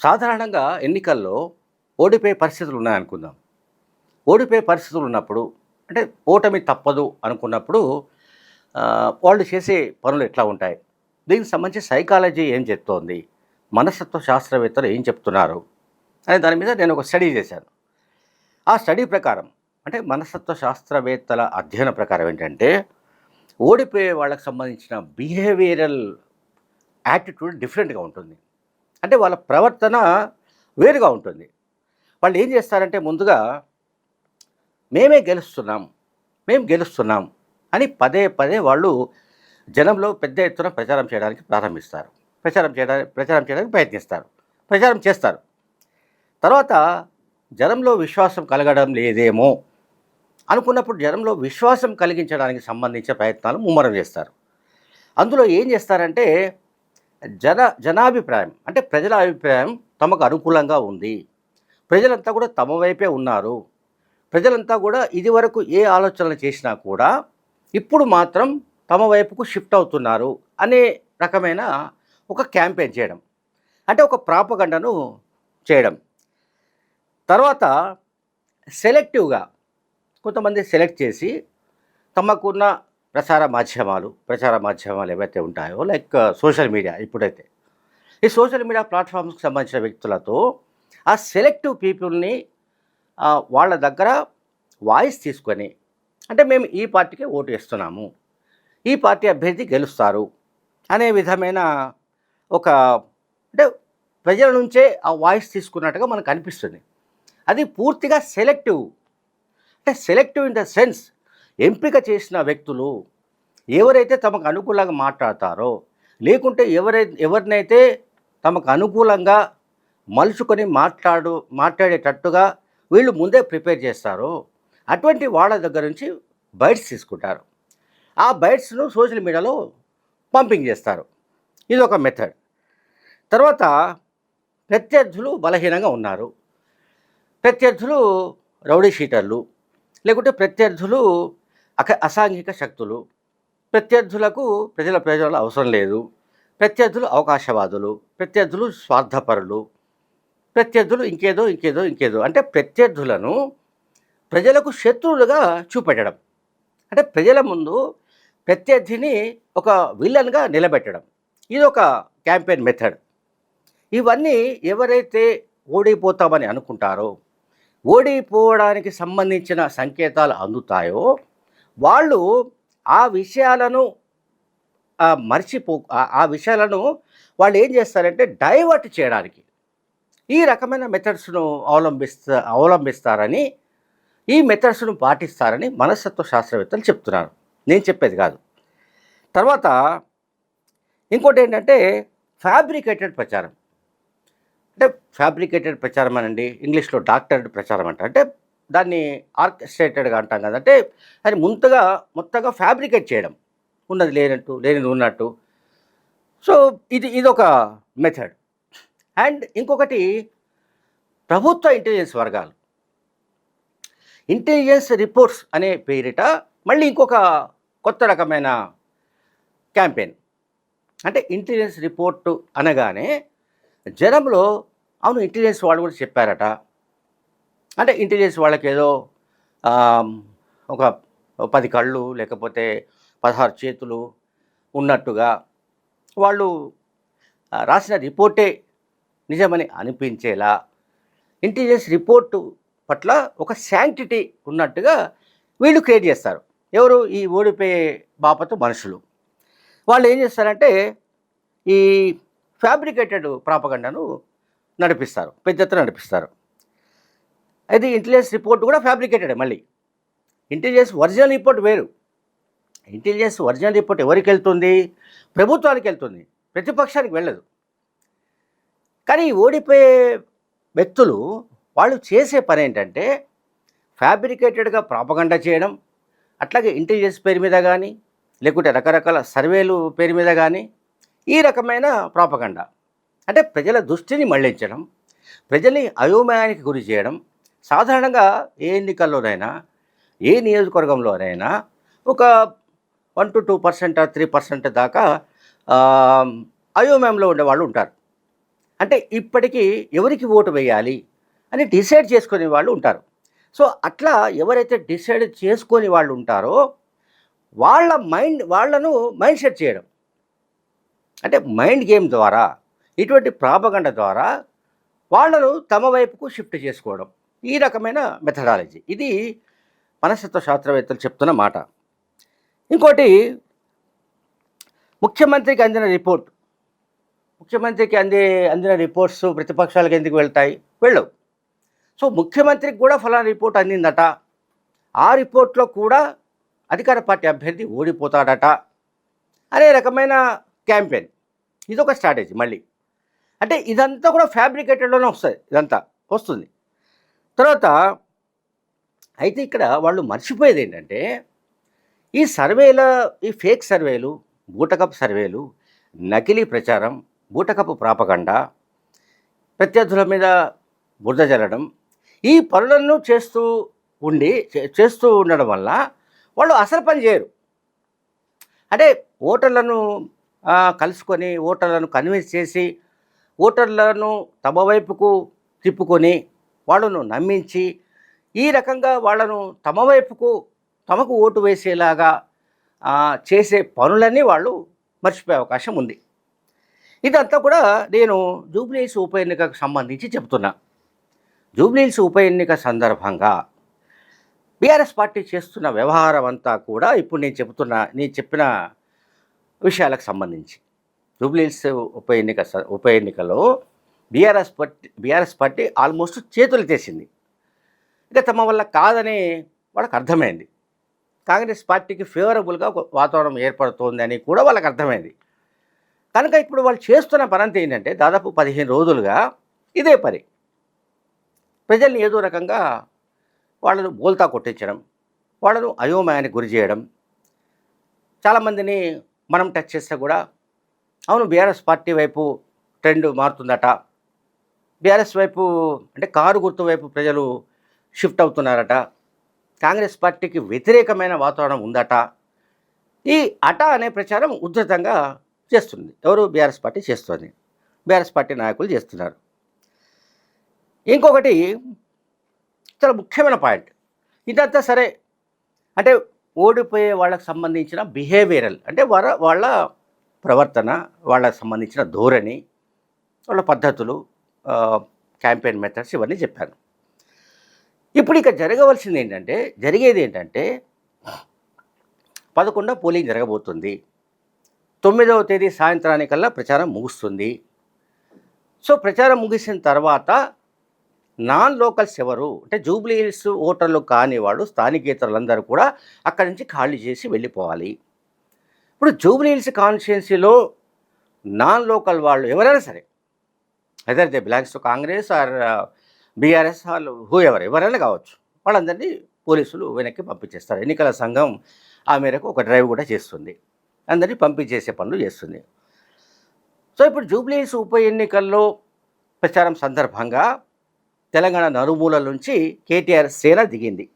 సాధారణంగా ఎన్నికల్లో ఓడిపోయే పరిస్థితులు ఉన్నాయనుకుందాం. ఓడిపోయే పరిస్థితులు ఉన్నప్పుడు అంటే ఓటమి తప్పదు అనుకున్నప్పుడు వాళ్ళు చేసే పనులు ఎట్లా ఉంటాయి? దీనికి సంబంధించి సైకాలజీ ఏం చెప్తోంది? మనస్తత్వ శాస్త్రవేత్తలు ఏం చెప్తున్నారు? అనే దాని మీద నేను ఒక స్టడీ చేశాను. ఆ స్టడీ ప్రకారం అంటే మనస్తత్వ శాస్త్రవేత్తల అధ్యయన ప్రకారం ఏంటంటే ఓడిపోయే వాళ్ళకి సంబంధించిన బిహేవియరల్ యాటిట్యూడ్ డిఫరెంట్గా ఉంటుంది. అంటే వాళ్ళ ప్రవర్తన వేరుగా ఉంటుంది. వాళ్ళు ఏం చేస్తారంటే ముందుగా మేమే గెలుస్తున్నాం మేము గెలుస్తున్నాం అని పదే పదే వాళ్ళు జనంలో పెద్ద ఎత్తున ప్రచారం చేయడానికి ప్రారంభిస్తారు. ప్రచారం చేయడానికి ప్రచారం చేయడానికి ప్రయత్నిస్తారు. ప్రచారం చేస్తారు. తర్వాత జనంలో విశ్వాసం కలగడం లేదేమో అనుకున్నప్పుడు జనంలో విశ్వాసం కలిగించడానికి సంబంధించిన ప్రయత్నాలు ముమ్మరం చేస్తారు. అందులో ఏం చేస్తారంటే జన జనాభిప్రాయం అంటే ప్రజల అభిప్రాయం తమకు అనుకూలంగా ఉంది. ప్రజలంతా కూడా తమ వైపే ఉన్నారు. ప్రజలంతా కూడా ఇదివరకు ఏ ఆలోచనలు చేసినా కూడా ఇప్పుడు మాత్రం తమ వైపుకు షిఫ్ట్ అవుతున్నారు అనే రకమైన ఒక క్యాంపెయిన్ చేయడం అంటే ఒక ప్రాపగండను చేయడం. తర్వాత సెలెక్టివ్గా కొంతమంది సెలెక్ట్ చేసి తమకున్న ప్రసార మాధ్యమాలు ప్రచార మాధ్యమాలు ఏవైతే ఉంటాయో లైక్ uh, సోషల్ మీడియా ఇప్పుడైతే. ఈ సోషల్ మీడియా ప్లాట్ఫామ్స్కి సంబంధించిన వ్యక్తులతో ఆ సెలెక్టివ్ పీపుల్ని వాళ్ళ దగ్గర వాయిస్ తీసుకొని అంటే మేము ఈ పార్టీకి ఓటు వేస్తున్నాము ఈ పార్టీ అభ్యర్థి గెలుస్తారు అనే విధమైన ఒక అంటే ప్రజల నుంచే ఆ వాయిస్ తీసుకున్నట్టుగా మనకు అనిపిస్తుంది. అది పూర్తిగా సెలెక్టివ్ అంటే సెలెక్టివ్ ఇన్ ద సెన్స్ ఎంపిక చేసిన వ్యక్తులు ఎవరైతే తమకు అనుకూలంగా మాట్లాడతారో లేకుంటే ఎవరై ఎవరినైతే తమకు అనుకూలంగా మలుచుకొని మాట్లాడు మాట్లాడేటట్టుగా వీళ్ళు ముందే ప్రిపేర్ చేస్తారో అటువంటి వాళ్ళ దగ్గర నుంచి బైట్స్ తీసుకుంటారు. ఆ బైట్స్ను సోషల్ మీడియాలో పంపింగ్ చేస్తారు. ఇది ఒక మెథడ్. తర్వాత ప్రత్యర్థులు బలహీనంగా ఉన్నారు. ప్రత్యర్థులు రౌడీ షీటర్లు లేకుంటే ప్రత్యర్థులు అక అసాంఘిక శక్తులు. ప్రత్యర్థులకు ప్రజల ప్రయోజనాలు అవసరం లేదు. ప్రత్యర్థులు అవకాశవాదులు. ప్రత్యర్థులు స్వార్థపరులు. ప్రత్యర్థులు ఇంకేదో ఇంకేదో ఇంకేదో. అంటే ప్రత్యర్థులను ప్రజలకు శత్రువులుగా చూపెట్టడం. అంటే ప్రజల ముందు ప్రత్యర్థిని ఒక విలన్గా నిలబెట్టడం. ఇది ఒక క్యాంపెయిన్ మెథడ్. ఇవన్నీ ఎవరైతే ఓడిపోతామని అనుకుంటారో ఓడిపోవడానికి సంబంధించిన సంకేతాలు అందుతాయో వాళ్ళు ఆ విషయాలను మర్చిపో ఆ- ఆ విషయాలను వాళ్ళు ఏం చేస్తారంటే డైవర్ట్ చేయడానికి ఈ రకమైన మెథడ్స్ను అవలంబిస్తా అవలంబిస్తారని ఈ మెథడ్స్ను పాటిస్తారని మనస్తత్వ శాస్త్రవేత్తలు చెప్తున్నారు. నేను చెప్పేది కాదు. తర్వాత ఇంకోటి ఏంటంటే ఫ్యాబ్రికేటెడ్ ప్రచారం. అంటే ఫ్యాబ్రికేటెడ్ ప్రచారం అనండి ఇంగ్లీష్లో డాక్టర్డ్ ప్రచారం అంట అంటే దాన్ని ఆర్కెస్ట్రేటెడ్గా అంటాం కదా. అంటే అది ముంతగా మొత్తంగా ఫ్యాబ్రికేట్ చేయడం. ఉన్నది లేనట్టు లేనిది ఉన్నట్టు. సో ఇది ఇదొక మెథడ్. అండ్ ఇంకొకటి ప్రభుత్వ ఇంటెలిజెన్స్ వర్గాలు. ఇంటెలిజెన్స్ రిపోర్ట్స్ అనే పేరిట మళ్ళీ ఇంకొక కొత్త రకమైన క్యాంపెయిన్. అంటే ఇంటెలిజెన్స్ రిపోర్టు అనగానే జనంలో అవును ఇంటెలిజెన్స్ వాళ్ళు కూడా చెప్పారట అంటే ఇంటెలిజెన్స్ వాళ్ళకి ఏదో ఒక పది కళ్ళు లేకపోతే పదహారు చేతులు ఉన్నట్టుగా వాళ్ళు రాసిన రిపోర్టే నిజమని అనిపించేలా ఇంటెలిజెన్స్ రిపోర్టు పట్ల ఒక శాంక్టిటీ ఉన్నట్టుగా వీళ్ళు క్రియేట్ చేస్తారు. ఎవరు? ఈ ఓడిపోయే బాపత మనుషులు. వాళ్ళు ఏం చేస్తారంటే ఈ ఫ్యాబ్రికేటెడ్ ప్రాపగండను నడిపిస్తారు. పెద్ద ఎత్తున నడిపిస్తారు. అయితే ఇంటెలిజెన్స్ రిపోర్ట్ కూడా ఫ్యాబ్రికేటెడ్ మళ్ళీ. ఇంటెలిజెన్స్ ఒరిజినల్ రిపోర్ట్ వేరు. ఇంటెలిజెన్స్ ఒరిజినల్ రిపోర్ట్ ఎవరికి వెళ్తుంది? ప్రభుత్వానికి వెళ్తుంది. ప్రతిపక్షానికి వెళ్ళదు. కానీ ఓడిపోయే వ్యక్తులు వాళ్ళు చేసే పని ఏంటంటే ఫ్యాబ్రికేటెడ్గా ప్రాపగండ చేయడం అట్లాగే ఇంటెలిజెన్స్ పేరు మీద కానీ లేకుంటే రకరకాల సర్వేలు పేరు మీద కానీ ఈ రకమైన ప్రాపగండ అంటే ప్రజల దృష్టిని మళ్ళించడం ప్రజల్ని అయోమయానికి గురి చేయడం సాధారణంగా ఏ ఎన్నికల్లోనైనా ఏ నియోజకవర్గంలోనైనా ఒక one to two percent three percent దాకా అయోమయంలో ఉండేవాళ్ళు ఉంటారు. అంటే ఇప్పటికీ ఎవరికి ఓటు వేయాలి అని డిసైడ్ చేసుకునే వాళ్ళు ఉంటారు. సో అట్లా ఎవరైతే డిసైడ్ చేసుకొని వాళ్ళు ఉంటారో వాళ్ళ మైండ్ వాళ్ళను మైండ్ సెట్ చేయడం. అంటే మైండ్ గేమ్ ద్వారా ఇటువంటి ప్రాపగండ ద్వారా వాళ్ళను తమ వైపుకు షిఫ్ట్ చేసుకోవడం. ఈ రకమైన మెథడాలజీ. ఇది మనస్తత్వ శాస్త్రవేత్తలు చెప్తున్న మాట. ఇంకోటి ముఖ్యమంత్రికి అందిన రిపోర్ట్. ముఖ్యమంత్రికి అందే అందిన రిపోర్ట్స్ ప్రతిపక్షాలకు ఎందుకు వెళ్తాయి? వెళ్ళవు. సో ముఖ్యమంత్రికి కూడా ఫలానా రిపోర్ట్ అందిందట. ఆ రిపోర్ట్లో కూడా అధికార పార్టీ అభ్యర్థి ఓడిపోతాడట. అనే రకమైన క్యాంపెయిన్. ఇదొక స్ట్రాటజీ మళ్ళీ. అంటే ఇదంతా కూడా ఫ్యాబ్రికేటెడ్లోనే వస్తుంది ఇదంతా వస్తుంది. తర్వాత అయితే ఇక్కడ వాళ్ళు మర్చిపోయేది ఏంటంటే ఈ సర్వేల ఈ ఫేక్ సర్వేలు బూటకపు సర్వేలు నకిలీ ప్రచారం బూటకపు ప్రాపగండ ప్రత్యర్థుల మీద బురద జల్లడం ఈ పనులను చేస్తూ ఉండి చే- చేస్తూ ఉండడం వల్ల వాళ్ళు అసలు పని చేయరు. అంటే ఓటర్లను కలుసుకొని ఓటర్లను కన్విన్స్ చేసి ఓటర్లను తమ వైపుకు తిప్పుకొని వాళ్ళను నమ్మించి ఈ రకంగా వాళ్ళను తమ వైపుకు తమకు ఓటు వేసేలాగా చేసే పనులన్నీ వాళ్ళు మర్చిపోయే అవకాశం ఉంది. ఇదంతా కూడా నేను జూబ్లీహిల్స్ ఉప ఎన్నికకు సంబంధించి చెబుతున్నా జూబ్లీహిల్స్ ఉప ఎన్నిక సందర్భంగా బీఆర్ఎస్ పార్టీ చేస్తున్న వ్యవహారం అంతా కూడా ఇప్పుడు నేను చెబుతున్న నేను చెప్పిన విషయాలకు సంబంధించి. జూబ్లీహిల్స్ ఉప ఎన్నిక స- ఉప ఎన్నికలో BRS party BRS party almost చేతులు తెసింది. ఇక తమ వల్ల కాదని వాళ్ళకి అర్థమైంది. కాంగ్రెస్ పార్టీకి ఫేవరబుల్గా వాతావరణం ఏర్పడుతోందని కూడా వాళ్ళకి అర్థమైంది. కనుక ఇప్పుడు వాళ్ళు చేస్తున్న పని ఏంటంటే దాదాపు పదిహేను రోజులుగా ఇదే పని. ప్రజల్ని ఏదో రకంగా వాళ్ళను బోల్తా కొట్టించడం వాళ్ళను అయోమయానికి గురి చేయడం చాలామందిని మనం టచ్ చేస్తే కూడా అవును బీఆర్ఎస్ పార్టీ వైపు ట్రెండ్ మారుతుందట బీఆర్ఎస్ వైపు అంటే కారు గుర్తు వైపు ప్రజలు షిఫ్ట్ అవుతున్నారట. కాంగ్రెస్ పార్టీకి వ్యతిరేకమైన వాతావరణం ఉందట. ఈ అట అనే ప్రచారం ఉధృతంగా చేస్తుంది. ఎవరు? బీఆర్ఎస్ పార్టీ చేస్తుంది. బీఆర్ఎస్ పార్టీ నాయకులు చేస్తున్నారు. ఇంకొకటి చాలా ముఖ్యమైన పాయింట్. ఇదంతా సరే అంటే ఓడిపోయే వాళ్ళకి సంబంధించిన బిహేవియరల్ అంటే వాళ్ళ వాళ్ళ ప్రవర్తన వాళ్ళకి సంబంధించిన ధోరణి వాళ్ళ పద్ధతులు క్యాంపెయిన్ మెథడ్స్ ఇవన్నీ చెప్పాను. ఇప్పుడు ఇక జరగవలసింది ఏంటంటే జరిగేది ఏంటంటే పదకొండో పోలింగ్ జరగబోతుంది. తొమ్మిదవ తేదీ సాయంత్రానికల్లా ప్రచారం ముగుస్తుంది. సో ప్రచారం ముగిసిన తర్వాత నాన్ లోకల్స్ ఎవరు? అంటే జూబ్లీ హిల్స్ ఓటర్లు కానివాడు స్థానికేతరులందరూ కూడా అక్కడి నుంచి ఖాళీ చేసి వెళ్ళిపోవాలి. ఇప్పుడు జూబ్లీ హిల్స్ కాన్స్టిట్యున్సీలో నాన్ లోకల్ వాళ్ళు ఎవరైనా సరే whether they belongs to Congress or BRS వాళ్ళు హూ ఎవరు ఎవరైనా కావచ్చు. వాళ్ళందరినీ పోలీసులు వెనక్కి పంపించేస్తారు. ఎన్నికల సంఘం ఆ మేరకు ఒక డ్రైవ్ కూడా చేస్తుంది. అందరినీ పంపించేసే పనులు చేస్తుంది. సో ఇప్పుడు జూబ్లీస్ ఉప ఎన్నికల్లో ప్రచారం సందర్భంగా తెలంగాణ నలుమూలల నుంచి కేటీఆర్ సేన దిగింది.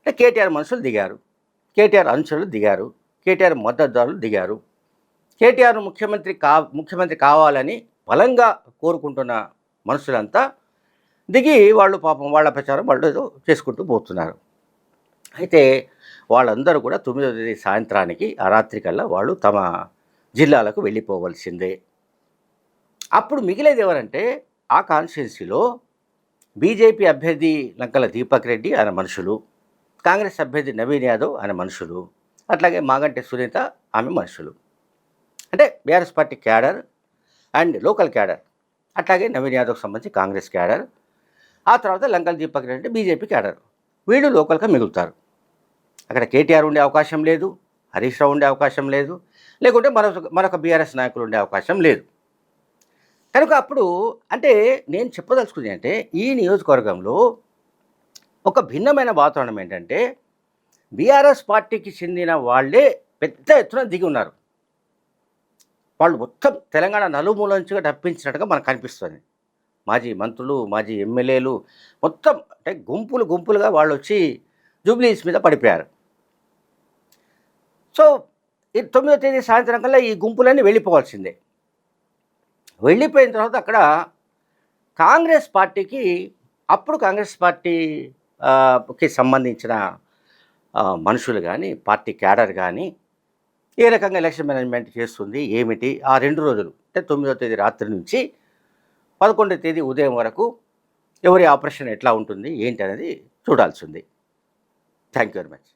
అంటే కేటీఆర్ మనుషులు దిగారు. కేటీఆర్ అనుచరులు దిగారు. కేటీఆర్ మద్దతుదారులు దిగారు. కేటీఆర్ ముఖ్యమంత్రి కా ముఖ్యమంత్రి కావాలని బలంగా కోరుకుంటున్న మనుషులంతా దిగి వాళ్ళు పాపం వాళ్ళ ప్రచారం వాళ్ళు ఏదో చేసుకుంటూ పోతున్నారు. అయితే వాళ్ళందరూ కూడా తొమ్మిదో తేదీ సాయంత్రానికి ఆ రాత్రికల్లా వాళ్ళు తమ జిల్లాలకు వెళ్ళిపోవలసిందే. అప్పుడు మిగిలేది ఎవరంటే ఆ కాన్స్టిట్యున్సీలో బీజేపీ అభ్యర్థి లంకల దీపక్ రెడ్డి ఆయన మనుషులు కాంగ్రెస్ అభ్యర్థి నవీన్ యాదవ్ ఆయన మనుషులు అట్లాగే మాగంటి సునీత ఆమె మనుషులు. అంటే BRS party cadre and local cadre. అట్లాగే నవీన్ యాదవ్కి సంబంధించి కాంగ్రెస్ క్యాడర్. ఆ తర్వాత లంకల్ దీపక్ రెడ్డి అంటే బీజేపీ క్యాడర్. వీళ్ళు లోకల్గా మిగులుతారు. అక్కడ కేటీఆర్ ఉండే అవకాశం లేదు హరీష్ రావు ఉండే అవకాశం లేదు లేకుంటే మరొక మరొక బీఆర్ఎస్ నాయకులు ఉండే అవకాశం లేదు. కనుక అప్పుడు అంటే నేను చెప్పదలుచుకుంది అంటే ఈ నియోజకవర్గంలో ఒక భిన్నమైన వాతావరణం ఏంటంటే బీఆర్ఎస్ పార్టీకి చెందిన వాళ్ళే పెద్ద ఎత్తున దిగి ఉన్నారు. వాళ్ళు మొత్తం తెలంగాణ నలుమూల నుంచి తప్పించినట్టుగా మనకు కనిపిస్తుంది. మాజీ మంత్రులు మాజీ ఎమ్మెల్యేలు మొత్తం అంటే గుంపులు గుంపులుగా వాళ్ళు వచ్చి జూబ్లీస్ మీద పడిపోయారు. సో ఈ తొమ్మిదో తేదీ సాయంత్రం కల్లా ఈ గుంపులన్నీ వెళ్ళిపోవాల్సిందే. వెళ్ళిపోయిన తర్వాత అక్కడ కాంగ్రెస్ పార్టీకి అప్పుడు కాంగ్రెస్ పార్టీ కి సంబంధించిన మనుషులు కానీ పార్టీ క్యాడర్ కానీ ఏ రకంగా ఎలక్షన్ మేనేజ్మెంట్ చేస్తుంది ఏమిటి? ఆ రెండు రోజులు అంటే తొమ్మిదో తేదీ రాత్రి నుంచి పదకొండో తేదీ ఉదయం వరకు ఎవరి ఆపరేషన్ ఎట్లా ఉంటుంది ఏంటి అనేది చూడాల్సింది థ్యాంక్ యూ వెరీ మచ్